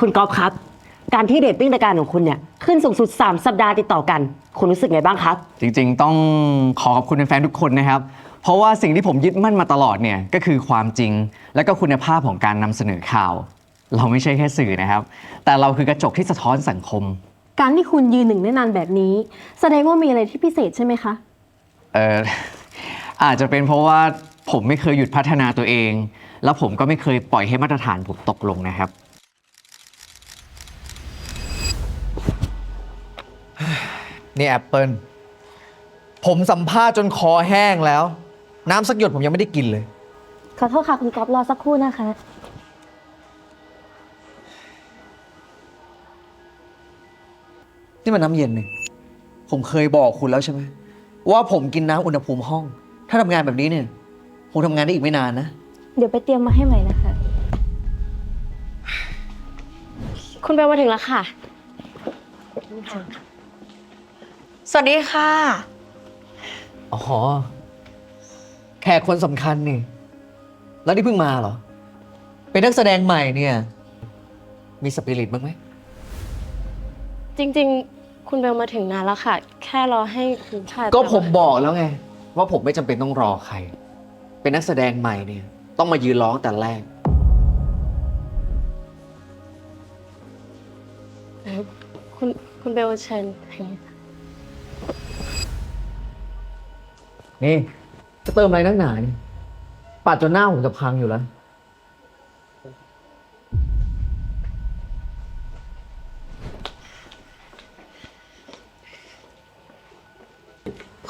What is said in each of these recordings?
คุณก๊อฟครับ การที่เรตติ้งรายการของคุณเนี่ยขึ้นสูงสุด 3 สัปดาห์ติดต่อกัน คุณรู้สึกไงบ้างครับ จริงๆ ต้องขอขอบคุณแฟนๆทุกคนนะครับ เพราะว่าสิ่งที่ผมยึดมั่นมาตลอดเนี่ยก็คือความจริง และก็คุณภาพของการนำเสนอข่าว เราไม่ใช่แค่สื่อนะครับ แต่เราคือกระจกที่สะท้อนสังคม การที่คุณยืนหนึ่งได้นานแบบนี้ แสดงว่ามีอะไรที่พิเศษใช่ไหมคะ เอออาจจะเป็นเพราะว่าผมไม่เคยหยุดพัฒนาตัวเอง แล้วผมก็ไม่เคยปล่อยให้มาตรฐานผมตกลงนะครับ นี่แอปเปิลผมสัมภาษณ์จนคอแห้งแล้ว น้ำสักหยดผมยังไม่ได้กินเลย ขอโทษค่ะคุณก๊อฟรอสักครู่นะคะ นี่มันน้ำเย็นนี่ผมเคยบอกคุณแล้วใช่ไหมว่าผมกินน้ำอุณหภูมิห้อง ถ้าทำงานแบบนี้เนี่ยคงทำงานได้อีกไม่นานนะ เดี๋ยวไปเตรียมมาให้ใหม่นะคะ คุณเบลมาถึงแล้วค่ะ สวัสดีค่ะ อ๋อ แขกคนสำคัญนี่ แล้วนี่เพิ่งมาเหรอ เป็นนักแสดงใหม่เนี่ย มีสปิริตบ้างไหม จริงๆ คุณเบลมาถึงนานแล้วค่ะ แค่รอให้คุณชายก็ผมบอกแล้วไง ว่าผมไม่จำเป็นต้องรอใคร เป็นนักแสดงใหม่เนี่ย ต้องมายืนร้องแต่แรก คุณคุณเบลเชิญทางนี้ นี่จะเติมอะไรนักหนาเนี่ยปัดจนหน้าผมจะพังอยู่แล้ว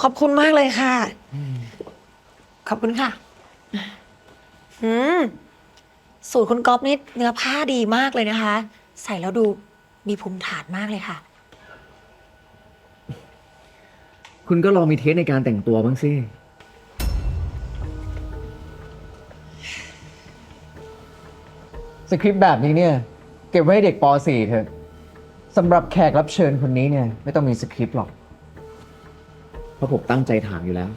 ขอบคุณมากเลยค่ะ ขอบคุณค่ะ อืม สูตรคุณก๊อฟนี่เนื้อผ้าดีมากเลยนะคะ ใส่แล้วดูมีภูมิฐานมากเลยค่ะ คุณก็ลองมีเทสในการแต่งตัวบ้างสิ สคริปต์แบบนี้เนี่ย เก็บไว้ให้เด็กป .4 เถอะสำหรับแขกรับเชิญคนนี้เนี่ย ไม่ต้องมีสคริปต์หรอก เพราะผมตั้งใจถามอยู่แล้ว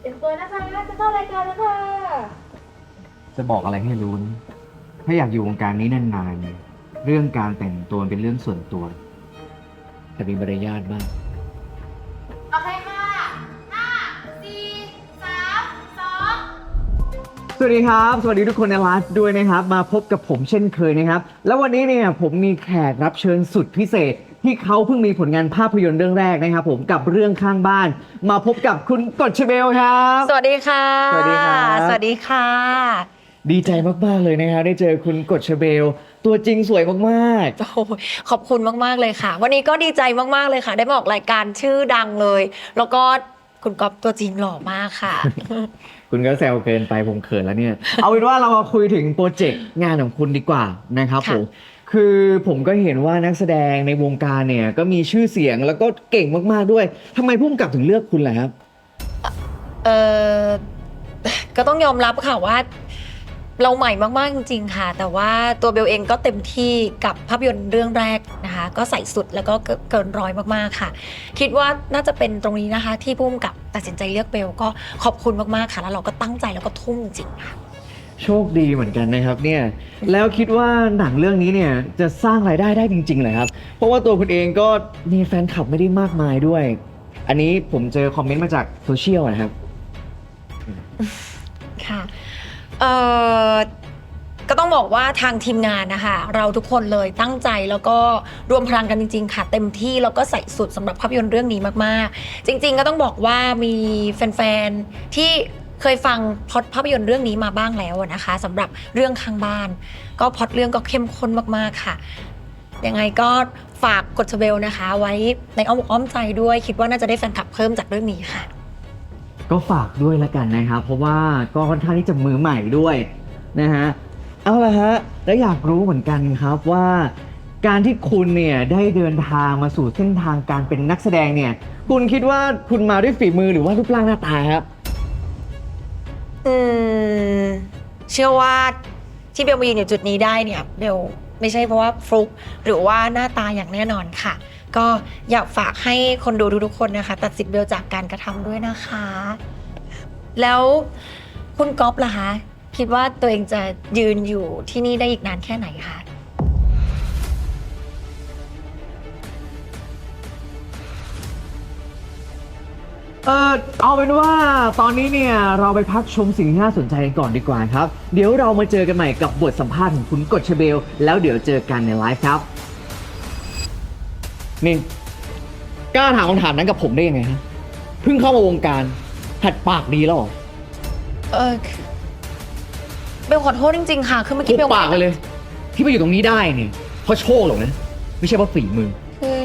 เตรียมตัวนะคะ จะเข้ารายการแล้วค่ะ จะบอกอะไรให้รู้นะถ้าอยากอยู่วงการนี้นานๆเนี่ยเรื่องการแต่งตัวเป็นเรื่องส่วนตัว แต่มีมารยาทมาก โอเคค่ะห้าสี่สามสองสวัสดีครับ สวัสดีทุกคนในไลฟ์ด้วยนะครับ มาพบกับผมเช่นเคยนะครับ แล้ววันนี้เนี่ยผมมีแขกรับเชิญสุดพิเศษ ที่เขาเพิ่งมีผลงานภาพยนตร์เรื่องแรกนะครับผมกับเรื่องข้างบ้าน มาพบกับคุณกฎชเบลครับ สวัสดีค่ะ สวัสดีครับ สวัสดีค่ะ ดีใจมาก ๆ เลยนะครับได้เจอคุณกฎชเบล ตัวจริงสวยมากโอ้ยขอบคุณมาก ๆ เลยค่ะ วันนี้ก็ดีใจมาก ๆ เลยค่ะ ได้มาออกรายการชื่อดังเลย แล้วก็คุณก๊อฟตัวจริงหล่อมากค่ะๆคุณก็แซวเกินไปผมเขินแล้วเนี่ย เอาเป็นว่าเรามาคุยถึงโปรเจกต์งานของคุณดีกว่านะครับค่ะผมคือผมก็เห็นว่านักแสดงในวงการเนี่ยก็มีชื่อเสียงแล้วก็เก่งมากๆด้วยทำไมพุ่มกับถึงเลือกคุณล่ะครับ เออก็ต้องยอมรับค่ะว่า เราใหม่มากๆจริงๆค่ะ แต่ว่าตัวเบลเองก็เต็มที่กับภาพยนตร์เรื่องแรกนะคะ ก็ใส่สุดแล้วก็เกิเกินร้อยมากๆค่ะ คิดว่าน่าจะเป็นตรงนี้นะคะ ที่พุ่มกับตัดสินใจเลือกเบลก็ขอบคุณมากๆค่ะ แล้วเราก็ตั้งใจแล้วก็ทุ่มจริงๆค่ะโชคดีเหมือนกันนะครับเนี่ยแล้วคิดว่าหนังเรื่องนี้เนี่ยจะสร้างรายได้ได้จริงๆเหรอครับ เพราะว่าตัวคุณเองก็มีแฟนคลับไม่ได้มากมายด้วย อันนี้ผมเจอคอมเมนต์มาจากโซเชียลนะครับค่ะ เอ่อก็ต้องบอกว่าทางทีมงานนะคะ เราทุกคนเลยตั้งใจแล้วก็รวมพลังกันจริง ๆ ค่ะ เต็มที่แล้วก็ใส่สุดสำหรับภาพยนตร์เรื่องนี้มากๆ จริง ๆ ก็ต้องบอกว่ามีแฟนๆที่เคยฟังพล็อดภาพยนตร์เรื่องนี้มาบ้างแล้วนะคะสำหรับเรื่องข้างบ้าน ก็พล็อดเรื่องก็เข้มข้นมากๆค่ะยังไงก็ฝากกดชเบลนะคะ ไว้ในอ้อมอกอ้อมใจด้วย คิดว่าน่าจะได้แฟนคลับเพิ่มจากเรื่องนี้ค่ะ ก็ฝากด้วยละกันนะครับเพราะว่าก็ค่อนข้างที่จะมือใหม่ด้วยนะฮะเอาละฮะแล้วอยากรู้เหมือนกันครับว่า การที่คุณเนี่ยได้เดินทางมาสู่เส้นทางการเป็นนักแสดงเนี่ยคุณคิดว่าคุณมาด้วยฝีมือหรือว่ารูปร่างหน้าตาครับ อืมเชื่อว่าที่เบลมายืนอยู่จุดนี้ได้เนี่ยเบลไม่ใช่เพราะว่าฟลุกหรือว่าหน้าตาอย่างแน่นอนค่ะ ก็อยากฝากให้คนดูทุกๆคนนะคะ ตัดสินเบลจากการกระทำด้วยนะคะ แล้วคุณก๊อฟล่ะคะ คิดว่าตัวเองจะยืนอยู่ที่นี่ได้อีกนานแค่ไหนคะ เออเอาเป็นว่าตอนนี้เนี่ยเราไปพักชมสิ่งที่น่าสนใจกันก่อนดีกว่าครับ เดี๋ยวเรามาเจอกันใหม่กับบทสัมภาษณ์ของคุณกฎชเบล แล้วเดี๋ยวเจอกันในไลฟ์ครับ นี่กล้าถามคำถามนั้นกับผมได้ยังไงฮะเพิ่งเข้ามาวงการหัดปากดีแล้วเหรอเออคือเบลขอโทษจริง ๆ ค่ะ คือเมื่อทุกี้บเบลปากไปเลย ที่มาอยู่ตรงนี้ได้เนี่ยเพราะโชคหรอกนะไม่ใช่เพราะฝีมือ คือ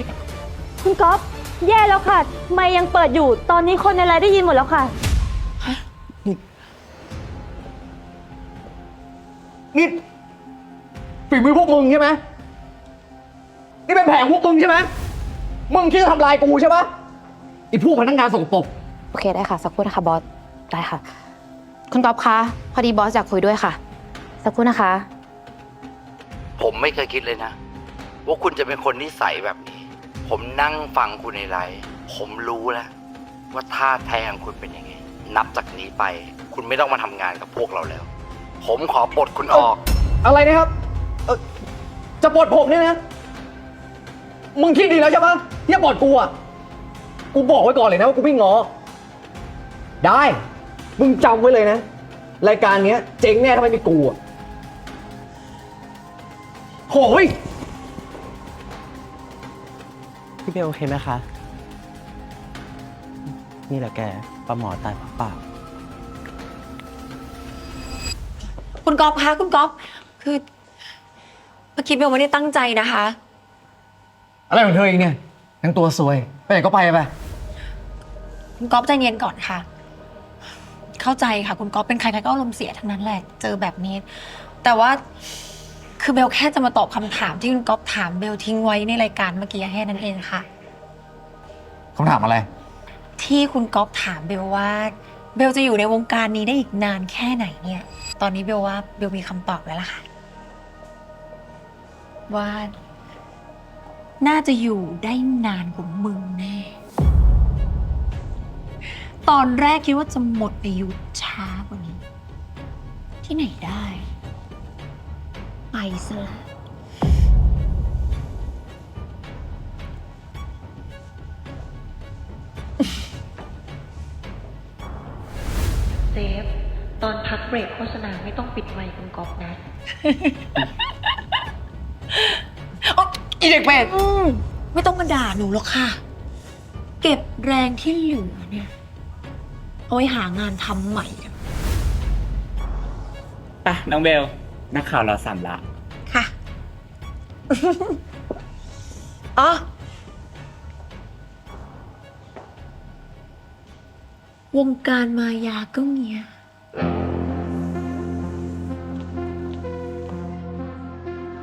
คุณก๊อฟแย่แล้วค่ะ ไม่ยังเปิดอยู่ ตอนนี้คนในไลน์ได้ยินหมดแล้วค่ะ นี่ฝีมือพวกมึงใช่ไหมนี่เป็นแผนพวกมึงใช่ไหม มึงคิดจะทำลายกูใช่ปะไอ้พวกพนักงานสกปรกโอเคได้ค่ะ สักครู่นะคะบอส ได้ค่ะ คุณก๊อฟคะ พอดีบอสอยากคุยด้วยค่ะ สักครู่นะคะ ผมไม่เคยคิดเลยนะ ว่าคุณจะเป็นคนนิสัยแบบนี้ ผมนั่งฟังคุณในไลฟ์ผมรู้แล้วว่าท่าแท้ของคุณเป็นยังไง นับจากนี้ไป คุณไม่ต้องมาทำงานกับพวกเราแล้ว ผมขอปลดคุณออก อะไรนะครับเอ่อจะปลดผมเนี่ยนะ มึงคิดดีแล้วใช่ปะที่จะปลดกูอะ กูบอกไว้ก่อนเลยนะว่ากูไม่งอ ได้ มึงจำไว้เลยนะ รายการเนี้ยเจ๊งแน่ถ้าไม่มีกูอะโอ้ยพี่เบลโอเคไหมคะ นี่แหละแกปลาหมอตายเพราะปากคุณก๊อฟคะคุณก๊อฟคือเมื่อกี้เบลไม่ได้ตั้งใจนะคะ อะไรของเธอเองเนี่ยทั้งตัวซวย ไปไหนก็ไปไป คุณก๊อฟใจเย็นก่อนค่ะ เข้าใจค่ะ คุณก๊อฟเป็นใครใครก็อารมณ์เสียทั้งนั้นแหละ เจอแบบนี้ แต่ว่าคือเบลแค่จะมาตอบคำถามที่คุณก๊อฟถามเบลทิ้งไว้ในรายการเมื่อกี้แค่นั้นเองค่ะ คำถามอะไร ที่คุณก๊อฟถามเบลว่า เบลจะอยู่ในวงการนี้ได้อีกนานแค่ไหนเนี่ย ตอนนี้เบลว่าเบลมีคำตอบแล้วล่ะค่ะ ว่า น่าจะอยู่ได้นานกว่ามึงแน่ ตอนแรกคิดว่าจะหมดอายุช้ากว่านี้ ที่ไหนได้ ไปซะละเซฟ ตอนพักเบรกโฆษณาไม่ต้องปิดไมค์คุณก๊อฟนะ อีเด็กเป็ดไม่ต้องมาด่าหนูหรอกค่ะ เก็บแรงที่เหลือเนี่ย เอาไว้หางานทำใหม่กันป่ะน้องเบล นักข่าวเราสั่นละ ค่ะ อ๋อ วงการมายาก็เงี้ย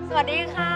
สวัสดีค่ะ